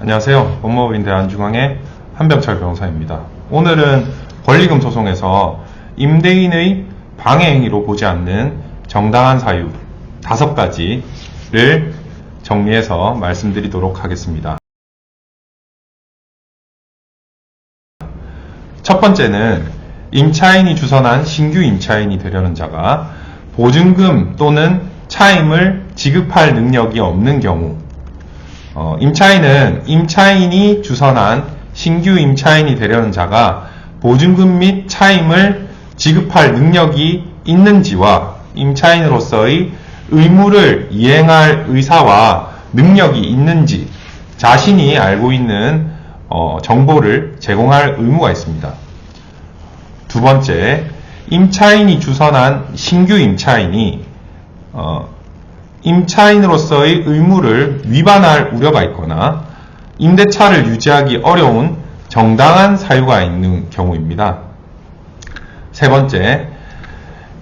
안녕하세요. 법무법인 대한중앙의 한병철 변호사입니다. 오늘은 권리금 소송에서 임대인의 방해 행위로 보지 않는 정당한 사유 다섯 가지를 정리해서 말씀드리도록 하겠습니다. 첫 번째는 임차인이 주선한 신규 임차인이 되려는 자가 보증금 또는 차임을 지급할 능력이 없는 경우 어, 임차인은 임차인이 주선한 신규 임차인이 되려는 자가 보증금 및 차임을 지급할 능력이 있는지와 임차인으로서의 의무를 이행할 의사와 능력이 있는지 자신이 알고 있는 어, 정보를 제공할 의무가 있습니다. 두 번째, 임차인이 주선한 신규 임차인이 어, 임차인으로서의 의무를 위반할 우려가 있거나 임대차를 유지하기 어려운 정당한 사유가 있는 경우입니다. 세 번째,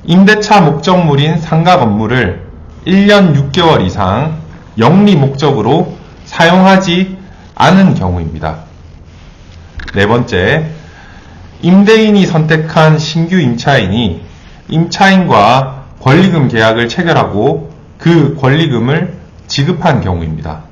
임대차 목적물인 상가 건물을 1년 6개월 이상 영리 목적으로 사용하지 않은 경우입니다. 네 번째, 임대인이 선택한 신규 임차인이 임차인과 권리금 계약을 체결하고 그 권리금을 지급한 경우입니다.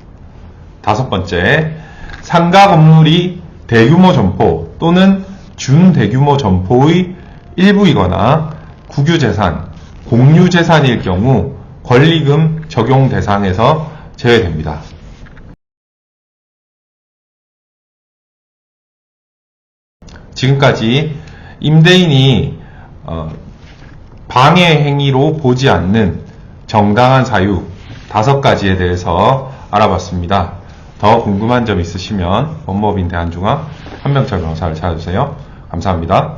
다섯 번째, 상가 건물이 대규모 점포 또는 준대규모 점포의 일부이거나 국유재산, 공유재산일 경우 권리금 적용 대상에서 제외됩니다. 지금까지 임대인이 어, 방해 행위로 보지 않는 정당한 사유 다섯 가지에 대해서 알아봤습니다. 더 궁금한 점 있으시면 법무법인 대한중앙 한명철 변호사를 찾아주세요. 감사합니다.